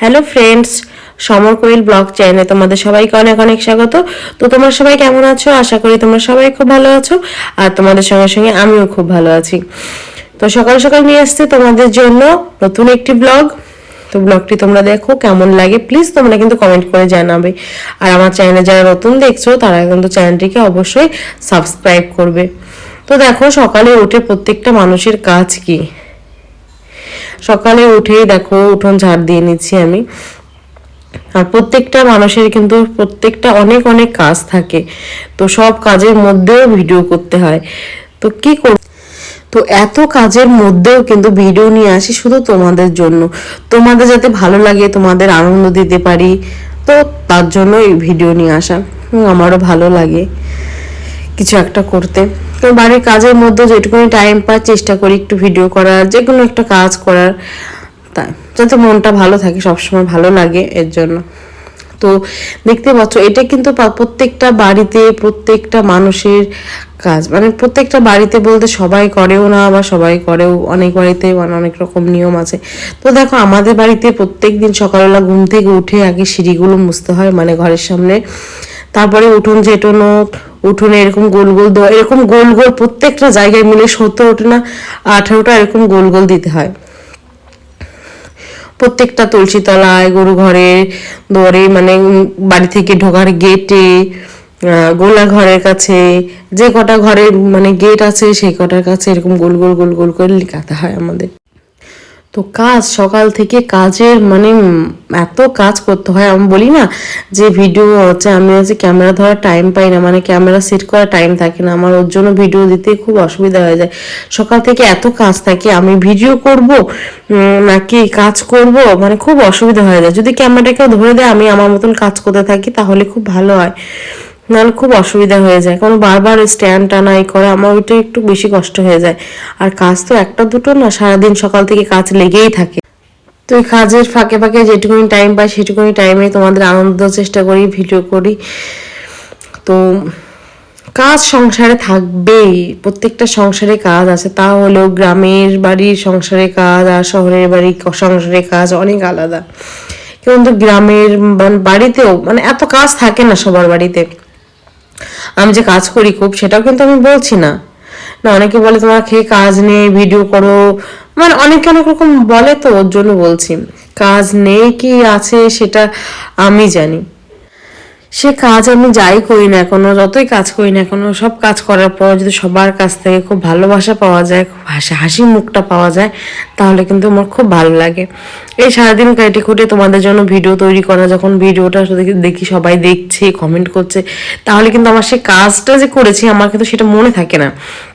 Hello friends Samar Koel blog চ্যানেলে তোমাদের সবাইকে অনেক অনেক স্বাগত। তো তোমরা সবাই কেমন আছো? আশা করি তোমরা সবাই খুব ভালো আছো। আর তোমাদের সঙ্গে সঙ্গে আমিও খুব ভালো আছি। তো সকাল সকাল নিয়ে আসছে তোমাদের জন্য নতুন একটি ব্লগ তো ব্লগটি তোমরা দেখো, কেমন লাগে প্লিজ তোমরা কিন্তু কমেন্ট করে জানাবে। আর আমার চ্যানেলে যারা নতুন দেখছ, তারা কিন্তু চ্যানেলটিকে অবশ্যই সাবস্ক্রাইব করবে। তো দেখো সকালে উঠে প্রত্যেকটা মানুষের কাজ কি? সকালে উঠেই দেখো উঠোন ঝাড় দিয়ে নিচ্ছি আমি। আর প্রত্যেকটা মানুষের কিন্তু প্রত্যেকটা অনেক অনেক কাজ থাকে। তো সব কাজের মধ্যেও ভিডিও করতে হয়। তো কি কর তো এত কাজের মধ্যেও কিন্তু ভিডিও নিয়ে আসি শুধু তোমাদের জন্য। তোমাদের যাতে ভালো লাগে, তোমাদের আনন্দ দিতে পারি, তো তার জন্য এই ভিডিও নিয়ে আসা। আমারও ভালো লাগে। কিছু একটা করতে। তো বাড়ির কাজের মধ্যে যেটুকুনি টাইম পাই চেষ্টা করি একটু ভিডিও করার যে কোনো একটা কাজ করার। তাই, যাতে মনটা ভালো থাকে, সবসময় ভালো লাগে এর জন্য। তো দেখতে পাচ্ছ, এটা কিন্তু প্রত্যেকটা বাড়িতে, প্রত্যেকটা মানুষের কাজ। মানে প্রত্যেকটা বাড়িতে বলতে সবাই করেও না বা সবাই করেও, অনেক বাড়িতে মানে অনেক রকম নিয়ম আছে। তো দেখো, আমাদের বাড়িতে প্রত্যেক দিন সকালবেলা ঘুম থেকে উঠে আগে সিঁড়িগুলো মুছতে হয় মানে ঘরের সামনে। তারপরে উঠোন যেটোনো উঠোনে এরকম গোল গোল দেওয়া, এরকম গোল গোল প্রত্যেকটা জায়গায় মিলে সত্তর ওঠে না, আঠারোটা এরকম গোল গোল দিতে হয়। প্রত্যেকটা তুলসী তলায় গরু ঘরে দৌড়ে মানে বাড়ি থেকে ঢোকার গেটে গোলা ঘরের কাছে, যে কটা ঘরে মানে গেট আছে, সেই কটার কাছে এরকম গোল গোল গোল গোল করে লিখাতে হয় আমাদের। তো কাজ, সকাল থেকে কাজের মানে এত কাজ করতে হয়, আমি বলি না যে ভিডিও হচ্ছে আমি হচ্ছে ক্যামেরা ধরার টাইম পাই না মানে ক্যামেরা সেট করার টাইম থাকে না, আমার ওর জন্য ভিডিও দিতে খুব অসুবিধা হয়ে যায়। সকাল থেকে এত কাজ থাকে, আমি ভিডিও করব নাকি কাজ করব মানে খুব অসুবিধা হয়ে যায়। যদি ক্যামেরাটা কেউ ধরে দেয়, আমি আমার মতন কাজ করতে থাকি, তাহলে খুব ভালো হয়। নাহলে খুব অসুবিধা হয়ে যায়। কারণ বারবার স্ট্যান্ড টানা এই করে, আমার ওইটা একটু বেশি কষ্ট হয়ে যায়। আর কাজ তো একটা দুটো না, সারাদিন সকাল থেকে কাজ লেগেই থাকে। তো এই কাজের ফাঁকে ফাঁকে যেটুকুনি টাইম পাই, সেটুকুনি টাইমে তোমাদের আনন্দ দেওয়ার চেষ্টা করি ভিডিও করি। তো কাজ সংসারে থাকবেই, প্রত্যেকটা সংসারে কাজ আছে। তা হলেও গ্রামের বাড়ির সংসারে কাজ আর শহরের বাড়ির সংসারে কাজ অনেক আলাদা। কিন্তু গ্রামের মানে বাড়িতেও মানে এত কাজ থাকে না সবার বাড়িতে। আমি যে কাজ করি খুব, সেটাও কিন্তু আমি বলছি না। না, অনেকে বলে তোমার খেয়ে কাজ নেই ভিডিও করো। মানে অনেকে অনেক রকম বলে তো, ওর জন্য বলছি। কাজ নেই কি আছে সেটা আমি জানি। সে কাজ আমি যাই করি না এখনও যতই কাজ করি না এখনও সব কাজ করার পর যদি সবার কাছ থেকে খুব ভালোবাসা পাওয়া যায়, খুব হাসি হাসি মুখটা পাওয়া যায়, তাহলে কিন্তু আমার খুব ভালো লাগে। এই সারাদিন কেটে খুঁটে তোমাদের জন্য ভিডিও তৈরি করা, যখন ভিডিওটা দেখি- সবাই দেখছে কমেন্ট করছে, তাহলে কিন্তু আমার সেই কাজটা যে করেছি, আমার কিন্তু সেটা মনে থাকে না।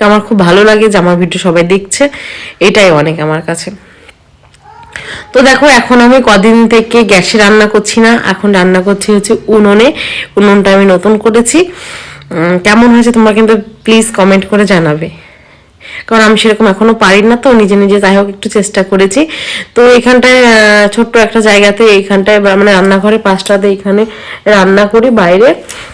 আমার খুব ভালো লাগে যে আমার ভিডিও সবাই দেখছে, এটাই অনেক আমার কাছে। তো দেখো, এখন আমি কদিন থেকে গ্যাসে রান্না করছি না। এখন রান্না করছি হচ্ছে উনুনে। উনুনটা আমি নতুন করেছি। কেমন হয়েছে তোমরা কিন্তু প্লিজ কমেন্ট করে জানাবে। কারণ আমি সেরকম এখনও পারি না তো, নিজে নিজে যাই হোক, একটু চেষ্টা করেছি। তো এখানটায় ছোট্ট একটা জায়গাতে, এইখানটায় মানে রান্নাঘরে পাঁচটাতে এখানে রান্না করি বাইরে।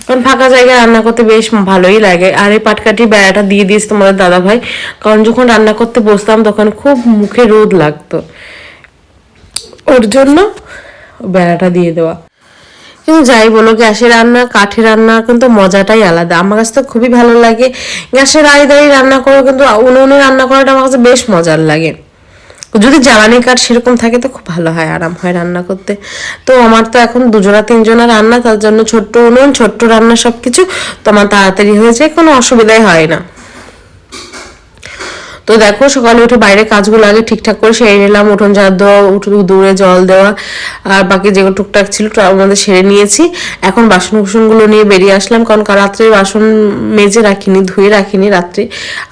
কারণ ফাঁকা জায়গায় রান্না করতে বেশ ভালোই লাগে। আর এই পাটকাঠি বেড়াটা দিয়ে দিয়েছে তোমাদের দাদা ভাই কারণ যখন রান্না করতে বসতাম, তখন খুব মুখে রোদ লাগতো। ওর জন্য বেড়াটা দিয়ে দেওয়া। কিন্তু যাই বলো গ্যাসে রান্না কাঠে রান্না কিন্তু মজাটাই আলাদা। আমার কাছে তো খুবই ভালো লাগে। গ্যাসে দাঁড়িয়ে দাঁড়িয়ে রান্না করো কিন্তু উনুনে রান্না করাটা আমার কাছে বেশ মজার লাগে। যদি জ্বালানি কাঠ সেরকম থাকে তো খুব ভালো হয়, আরাম হয় রান্না করতে। তো আমার তো এখন দুজনা, তিনজনা রান্না, তার জন্য ছোট্ট উনুন, ছোট্ট রান্না সব কিছু তো আমার তাড়াতাড়ি হয়ে যায়, কোনো অসুবিধাই হয় না। তো দেখো সকালে উঠে বাইরে কাজগুলো আগে ঠিকঠাক করে সেরে নিলাম, উঠোন ঝাড় দেওয়া উঠে দূরে জল দেওয়া, আর বাকি যেগুলো টুকটাক ছিল আমাদের সেরে নিয়েছি। এখন বাসন কুসনগুলো নিয়ে বেরিয়ে আসলাম, কারণ রাত্রে বাসন মেজে রাখিনি, ধুয়ে রাখিনি রাত্রে।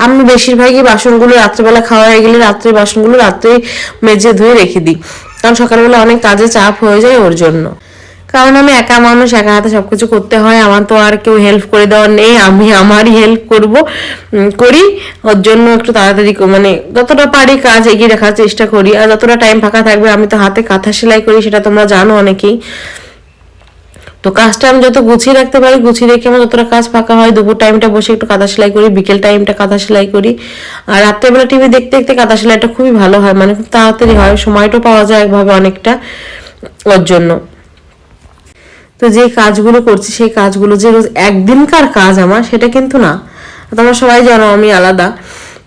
আমি বেশিরভাগই বাসনগুলো রাত্রেবেলা খাওয়া হয়ে গেলে রাত্রে বাসনগুলো রাত্রে মেজে ধুয়ে রেখে দিই, কারণ সকালবেলা অনেক কাজে চাপ হয়ে যায় ওর জন্য। কারণ আমি একা মানুষ, একা হাতে সবকিছু করতে হয়, আমার তো আর কেউ হেল্প করে দেওয়ার নেই, আমি আমারই হেল্প করব করি। ওর জন্য একটু তাড়াতাড়ি মানে যতটা পারি কাজ এগিয়ে রাখার চেষ্টা করি, আর যতটা টাইম ফাঁকা থাকবে, আমি তো হাতে কাঁথা সেলাই করি, সেটা তোমরা জানো অনেকেই। তো কাজটা আমি যত গুছিয়ে রাখতে পারি, গুছিয়ে রেখে আমার যতটা কাজ ফাঁকা হয়, দুপুর টাইমটা বসে একটু কাঁথা সেলাই করি, বিকেল টাইমটা কাঁথা সেলাই করি। আর রাত্রেবেলা টিভি দেখতে দেখতে কাঁথা সেলাইটা খুবই ভালো হয় মানে খুব তাড়াতাড়ি হয়, সময়টাও পাওয়া যায় একভাবে অনেকটা ওর জন্য। তো যে কাজগুলো করছি, সেই কাজগুলো যে রোজ একদিনকার কাজ আমার, সেটা কিন্তু না। তোমরা সবাই জানো আমি আলাদা।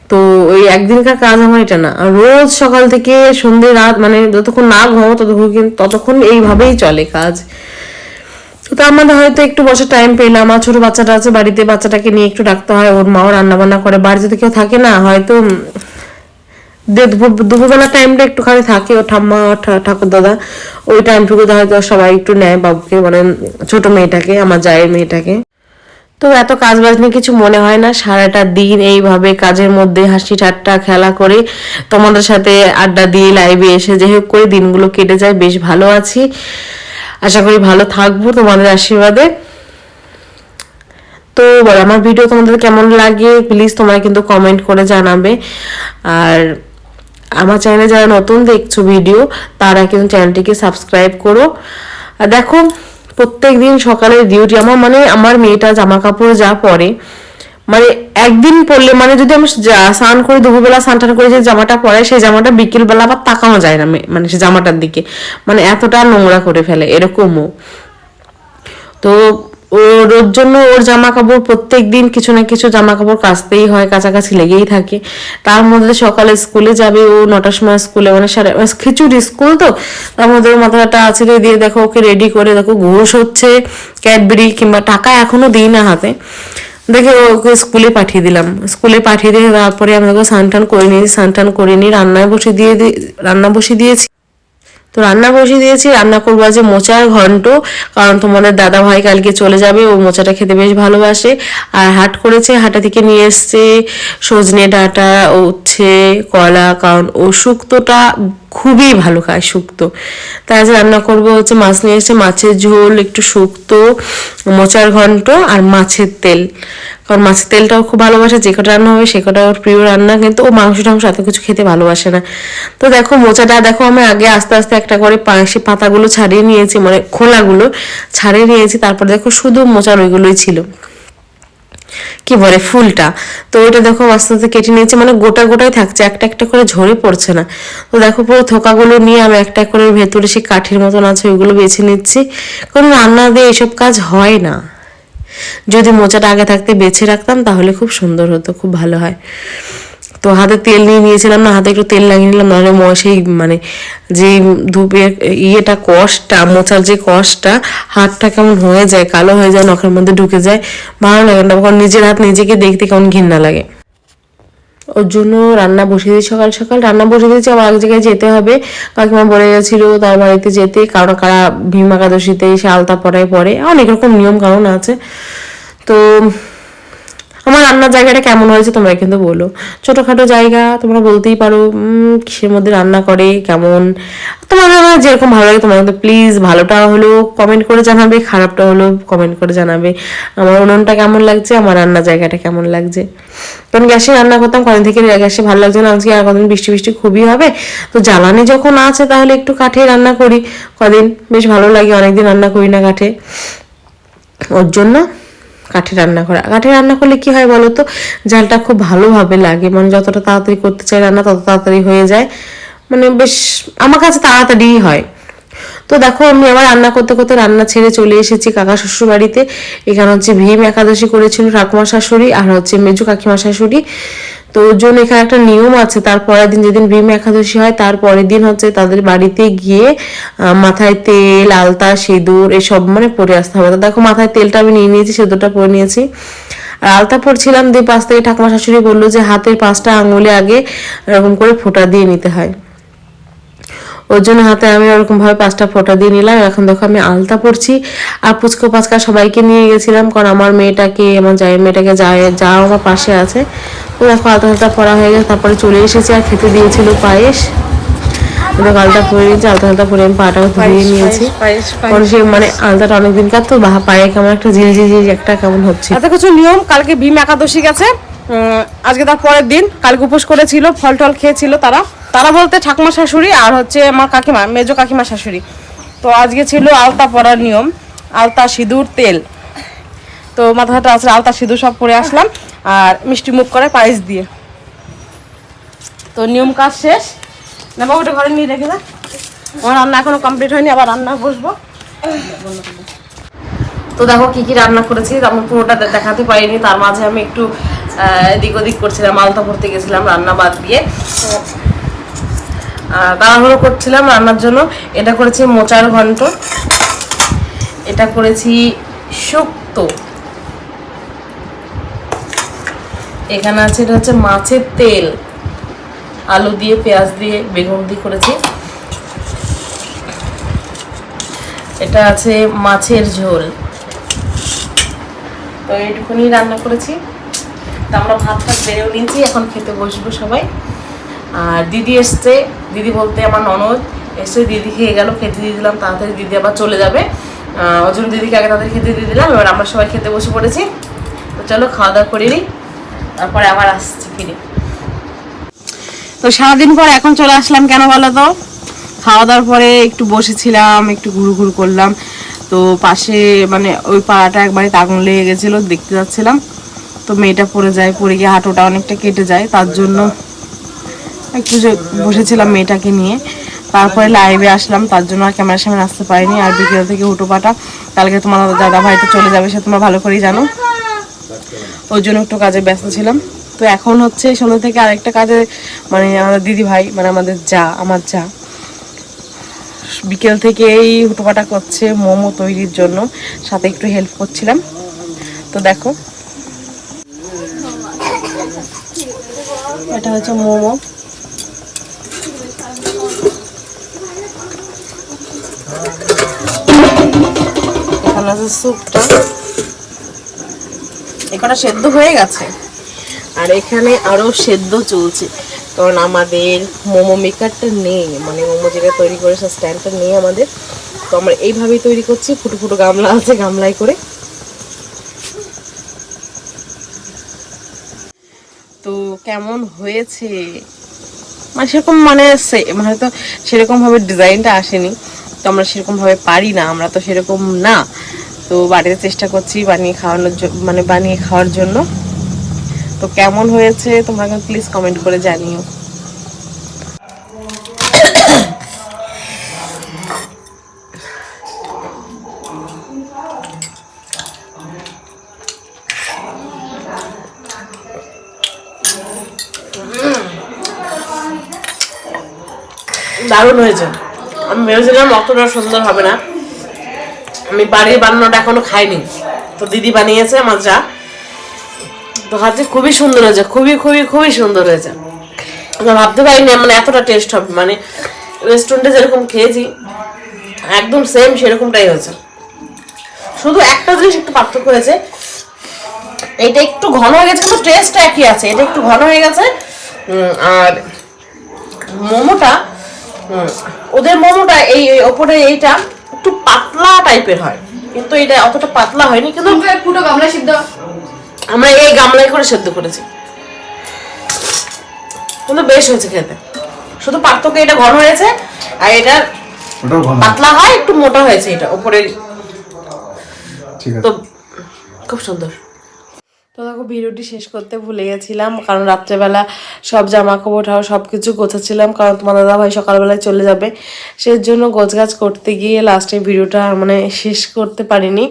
তো ওই একদিনকার কাজ আমার এটা না। রোজ সকাল থেকে সন্ধে রাত মানে যতক্ষণ না ঘুমাবো ততক্ষণ কিন্তু- ততক্ষণ এইভাবেই চলে কাজ। তো আমাদের হয়তো একটু বছর টাইম পেলাম। আমার ছোট বাচ্চাটা আছে, বাড়িতে বাচ্চাটাকে নিয়ে একটু ডাকতে হয়। ওর মাও রান্না বান্না করে। বাড়িতে কেউ থাকে না। হয়তো দুপুরবেলা টাইমটা একটুখানি থাকে, ও ঠাম্মা ঠাকুর দাদা, ওই টাইমটুকুতে হয়তো সবাই একটু নেয় বাবুকে মানে ছোট মেয়েটাকে, আমার জায়ের মেয়েটাকে। তো এত কাজ বাজ নিয়ে কিছু মনে হয় না, সারাটা দিন এইভাবে কাজের মধ্যে হাসি ঠাট্টা, খেলা করে তোমাদের সাথে আড্ডা দিয়ে লাইভে এসে যাই হোক করে দিনগুলো কেটে যায়, বেশ ভালো আছি। আশা করি ভালো থাকব তোমাদের আশীর্বাদে। তো আমার ভিডিও তোমাদের কেমন লাগে? প্লিজ তোমরা কিন্তু কমেন্ট করে জানাবে। আর আমার চ্যানেলে যারা নতুন দেখছ ভিডিও তারা কিন্তু চ্যানেলটিকে সাবস্ক্রাইব করো। আর দেখো প্রত্যেক দিন সকালের ডিউটি আমার মানে আমার মেয়েটা জামা কাপড় যা পরে মানে একদিন পরলে মানে যদি আমি স্নান করে, দুপুরবেলা স্নান টান করে যে জামাটা পরে, সেই জামাটা বিকেলবেলা আবার তাকানো যায় না মানে সে জামাটার দিকে। মানে এতটা নোংরা করে ফেলে, এরকমও। তো ওর জন্য ওর জামা কাপড় প্রত্যেক দিন কিছু না কিছু জামা কাপড় কাচতেই হয়, কাছাকাছি লেগেই থাকে। তার মধ্যে সকালে স্কুলে যাবে ও, নটার সময় স্কুলে মানে সাড়ে মানে খিচুড়ি স্কুল তো? তার মধ্যে ওর মাথাটা আছড়ে দিয়ে দেখো ওকে রেডি করে দেখো ঘুষ হচ্ছে, ক্যাডবেরি কিংবা টাকা এখনও দিই না হাতে। দেখে ওকে স্কুলে পাঠিয়ে দিলাম। স্কুলে পাঠিয়ে দিয়ে তারপরে আমি ওকে স্নান টান করে নিয়েছি স্নান টান করে নিয়ে রান্নায় বসে দিয়ে রান্না বসে দিয়েছি। তো রান্না বসিয়ে দিয়েছি, রান্না করব আজ মোচার ঘন্ট, কারণ তোমাদের দাদা ভাই কালকে চলে যাবে, ও মোচাটা খেতে বেশ ভালোবাসে। আর হাট করেছে, হাটা থেকে নিয়ে এসছে সজনে ডাঁটা, উচ্ছে, কলা, কারণ ও শুক্তোটা খুবই ভালো খায় শুক্তো। তাই আজ রান্না করব হচ্ছে মাছ নিয়ে এসছে, মাছের ঝোল, একটু শুক্তো, মোচার ঘন্ট আর মাছের তেল। কারণ মাছের তেলটাও খুব ভালোবাসে, যে কটা রান্না হবে সে কটা ওর প্রিয় রান্না, কিন্তু ও মাংস টাংস এত কিছু খেতে ভালোবাসে না। তো দেখো, মোচাটা দেখো, আমি আগে আস্তে আস্তে একটা করে সে পাতাগুলো ছাড়িয়ে নিয়েছি মানে খোলাগুলো ছাড়িয়ে নিয়েছি, তারপর দেখো শুধু মোচার ওইগুলোই ছিল। কি বলে, ফুলটা। তো ওইটা দেখো আস্তে আস্তে কেটে নিয়েছে মানে গোটা গোটাই থাকছে, একটা একটা করে ঝরে পড়ছে না। তো দেখো পুরো থোকাগুলো নিয়ে আমি একটা করে ভেতরে সেই কাঠির মতন আছে, ওইগুলো বেছে নিচ্ছি। কারণ রান্না দিয়ে এসব কাজ হয় না। যদি মোচাটা আগে থাকতে বেছে রাখতাম, তাহলে খুব সুন্দর হতো, খুব ভালো হয়। তো হাতে তেল নিয়ে নিয়েছিলাম না, হাতে একটু তেল লাগিয়ে নিলাম, নাহলে সেই মানে যে ধূপের ইয়েটা, কষটা, মোচার যে কষটা, হাতটা কেমন হয়ে যায়, কালো হয়ে যায়, নখের মধ্যে ঢুকে যায়, ভালো লাগে না। কারণ নিজের হাত নিজেকে দেখতে কেমন ঘৃণা লাগে। ওর জন্য রান্না বসিয়ে দিয়েছি, সকাল সকাল রান্না বসিয়ে দিয়েছি আমার এক জায়গায় যেতে হবে। কাকিমা বলে গেছিল, তার বাড়িতে যেতে, কারণ কারা ভীম একাদশীতে সে আলতা পড়ায় পরে, অনেক রকম নিয়ম কানুন আছে। তো আমার রান্নার জায়গাটা কেমন হয়েছে তোমরা কিন্তু বলো। ছোটখাটো জায়গা, তোমরা বলতেই পারো কিসের মধ্যে রান্না করে, কেমন? তোমাদের আমার যেরকম ভালো লাগে, তোমার কিন্তু প্লিজ ভালোটা হলো কমেন্ট করে জানাবে, খারাপটা হলো কমেন্ট করে জানাবে। আমার উনুনটা কেমন লাগছে, আমার রান্নার জায়গাটা কেমন লাগছে। কারণ গ্যাসে রান্না করতাম, কদিন থেকে গ্যাসে ভালো লাগছে না, আজকে আর কদিন বৃষ্টি বৃষ্টি খুবই হবে। তো জ্বালানি যখন আছে, তাহলে একটু কাঠে রান্না করি। কদিন বেশ ভালো লাগে, অনেকদিন রান্না করি না কাঠে। ওর জন্য কাঠে রান্না করা। কাঠে রান্না করলে কি হয় বলো তো? জালটা খুব ভালোভাবে লাগে। মানে যতটা তাড়াতাড়ি করতে চাই রান্না, তত তাড়াতাড়ি হয়ে যায়। মানে বেশ, আমার কাছে তাড়াতাড়িই হয়। তো দেখো, আমি আবার রান্না করতে করতে রান্না ছেড়ে চলে এসেছি কাকা শ্বশুর বাড়িতে। এখানে হচ্ছে ভীম একাদশী করেছিল ঠাকুমা শাশুড়ি আর হচ্ছে মেজু কাকিমা শাশুড়ি। তো ওর জন্য এখানে একটা নিয়ম আছে, তার পরের দিন যেদিন ভীম একাদশী হয়, তার পরের দিন হচ্ছে তাদের বাড়িতে গিয়ে মাথায় তেল, আলতা, সিঁদুর এসব মানে পরে আসতে হবে। দেখো মাথায় তেলটা আমি নিয়ে নিয়েছি, সিঁদুরটা পরে নিয়েছি। আর আলতা পরছিলাম, দিয়ে পাশ থেকে ঠাকুমা শাশুড়ি বলল যে হাতের পাঁচটা আঙুলে আগে এরকম করে ফোঁটা দিয়ে নিতে হয়। ওর জন্য হাতে আমি ওরকম ভাবে পাঁচটা ফোঁটা দিয়ে নিলাম। এখন দেখো আমি আলতা পরছি। আর পুচকো পাচকা সবাইকে নিয়ে গেছিলাম কারণ আমার মেয়েটাকে আমার জায়ের মেয়েটাকে যা যাও আমার পাশে আছে। তো দেখো আলতা আলতা পরা হয়ে গেছে তারপরে চলে এসেছি আর খেতে দিয়েছিল পায়েস। দেখো আলতা পরে নিয়েছি আলতা আলতা পরে আমি পাটাও ধুয়ে নিয়েছি। সে মানে আলতাটা অনেকদিন কার তো পায়ে কেমন একটা ঝিলঝিল একটা কেমন হচ্ছে। এত কিছু নিয়ম কালকে ভীম একাদশী গেছে। আজকে তার পরের দিন, কালকে উপোস করেছিল, ফল টল খেয়েছিল তারা। তারা বলতে ঠাকুমা শাশুড়ি আর হচ্ছে আমার কাকিমা, মেজো কাকিমা শাশুড়ি। তো আজকে ছিল আলতা পরার নিয়ম, আলতা, সিঁদুর, তেল। তো মাথাটা আসলে আলতা, সিঁদুর সব পরে আসলাম আর মিষ্টি মুখ করে পায়েস দিয়ে। তো নিয়ম কাজ শেষ। না, বাবুটা ঘরে নিয়ে রেখে দা। আমার রান্না এখনও কমপ্লিট হয়নি, আবার রান্না বসবো। তো দেখো কি কি রান্না করেছি তেমন পুরোটা দেখাতে পারিনি, তার মাঝে আমি একটু এদিক ওদিক করছিলাম, আলতা করতে গেছিলাম রান্না বাদ দিয়ে। তাড়াহুড়ো করছিলাম রান্নার জন্য। এটা করেছি মোচার ঘন্ট। এটা করেছি শুক্তো। এখানে আছে, এটা হচ্ছে মাছের তেল। আলু দিয়ে, পেঁয়াজ দিয়ে, বেগুন দিয়ে করেছি। এটা আছে মাছের ঝোল। তো এইটুকুনি রান্না করেছি। তো আমরা ভাত টাত বেড়েও নিয়েছি, এখন খেতে বসবো সবাই। আর দিদি এসছে, দিদি বলতে আমার ননদ এসে দিদি খেয়ে গেল, খেতে দিয়ে দিলাম, তাড়াতাড়ি দিদি আবার চলে যাবে। ওই দিদিকে আগে তাদের খেতে দিয়ে দিলাম, এবার আমরা সবাই খেতে বসে পড়েছি। তো চলো খাওয়া দাওয়া করে নিই, তারপরে আবার আসছি ফিরে। তো সারাদিন পর এখন চলে আসলাম কেন বলো তো? খাওয়া দাওয়ার পরে একটু বসেছিলাম, একটু ঘুরু ঘুরু করলাম। তো পাশে মানে ওই পাড়াটা একবারে আগুন লেগে গেছিল, দেখতে যাচ্ছিলাম। তো মেয়েটা পড়ে যায়, পড়ে গিয়ে হাঁটুটা অনেকটা কেটে যায়, তার জন্য একটু বসেছিলাম মেয়েটাকে নিয়ে। তারপরে লাইভে আসলাম, তার জন্য আর ক্যামেরার সামনে আসতে পারিনি। আর বিকেল থেকে হুটোপাটা কালকে তোমার দাদা ভাই তো চলে যাবে, সে তোমরা ভালো করেই জানো। ওই জন্য একটু কাজে ব্যস্ত ছিলাম। তো এখন হচ্ছে সন্ধ্যা থেকে আরেকটা কাজে মানে আমাদের দিদি ভাই মানে আমাদের যা, আমার যা। বিকেল থেকেই হুটোপাটা করছে মোমো তৈরির জন্য। সাথে একটু হেল্প করছিলাম। তো দেখো। এটা হচ্ছে মোমো। এখানে এখানে সেদ্ধ হয়ে গেছে। আর এখানে আরও সেদ্ধ চলছে। কারণ আমাদের মোমো মেকারটা নেই মানে মোমো যেটা তৈরি করে সে স্ট্যান্ডটা নেই আমাদের। তো আমরা এইভাবেই তৈরি করছি, ফুটো ফুটো গামলা আছে গামলায় করে। তো কেমন হয়েছে? মানে সেরকম মানে মানে তো সেরকম ভাবে ডিজাইনটা আসেনি, তো আমরা সেরকম ভাবে পারি না, আমরা তো সেরকম না। তো বাড়িতে চেষ্টা করছি বানিয়ে খাওয়ানোর মানে বানিয়ে খাওয়ার জন্য। তো কেমন হয়েছে? তোমরা প্লিজ কমেন্ট করে জানিও। দারুণ হয়েছে। আমি ভেবেছিলাম অতটা সুন্দর হবে না। আমি বাড়ির বানানোটা এখনও খাইনি। তো দিদি বানিয়েছে আমার যা। হাতে খুবই সুন্দর হয়েছে, খুবই খুবই খুবই সুন্দর হয়েছে। ভাবতে পারিনি মানে এতটা টেস্ট হবে। মানে রেস্টুরেন্টে যেরকম খেয়েছি, একদম সেম সেরকমটাই হয়েছে। শুধু একটা জিনিস একটু পার্থক্য হয়েছে, এটা একটু ঘন হয়ে গেছে, কিন্তু টেস্ট একই আছে। এটা একটু ঘন হয়ে গেছে আর মোমোটা ওদের মোমোটা এই ওপরে এইটা একটু পাতলা টাইপের হয়। কিন্তু এটা অতটা পাতলা হয়নি, কিন্তু ফুটো গামলা সিদ্ধ। আমরা এই গামলায় করে সেদ্ধ করেছি। কিন্তু বেশ হয়েছে খেতে। শুধু পার্থক্য এটা ঘন হয়েছে আর এটা পাতলা হয় একটু মোটা হয়েছে এটা উপরে তো খুব সুন্দর। তো দেখো ভিডিওটি শেষ করতে ভুলে গেছিলাম কারণ রাত্রেবেলা সব জামা কাপড় ঠাও সব কিছু গোছাচ্ছিলাম কারণ তোমার দাদা ভাই সকালবেলায় চলে যাবে। সেই জন্য গোছগাছ করতে গিয়ে লাস্টে ভিডিওটা মানে শেষ করতে পারিনি।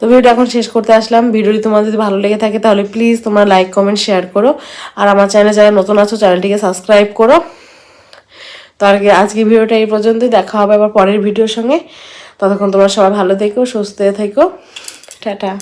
তো ভিডিওটা এখন শেষ করতে আসলাম। ভিডিওটি তোমার যদি ভালো লেগে থাকে তাহলে প্লিজ তোমরা লাইক কমেন্ট শেয়ার করো। আর আমার চ্যানেলে যারা নতুন আছো চ্যানেলটিকে সাবস্ক্রাইব করো। তো আর আজকে ভিডিওটা এই পর্যন্তই। দেখা হবে আবার পরের ভিডিওর সঙ্গে। ততক্ষণ তোমরা সবাই ভালো থেকো, সুস্থ থেকো। টাটা।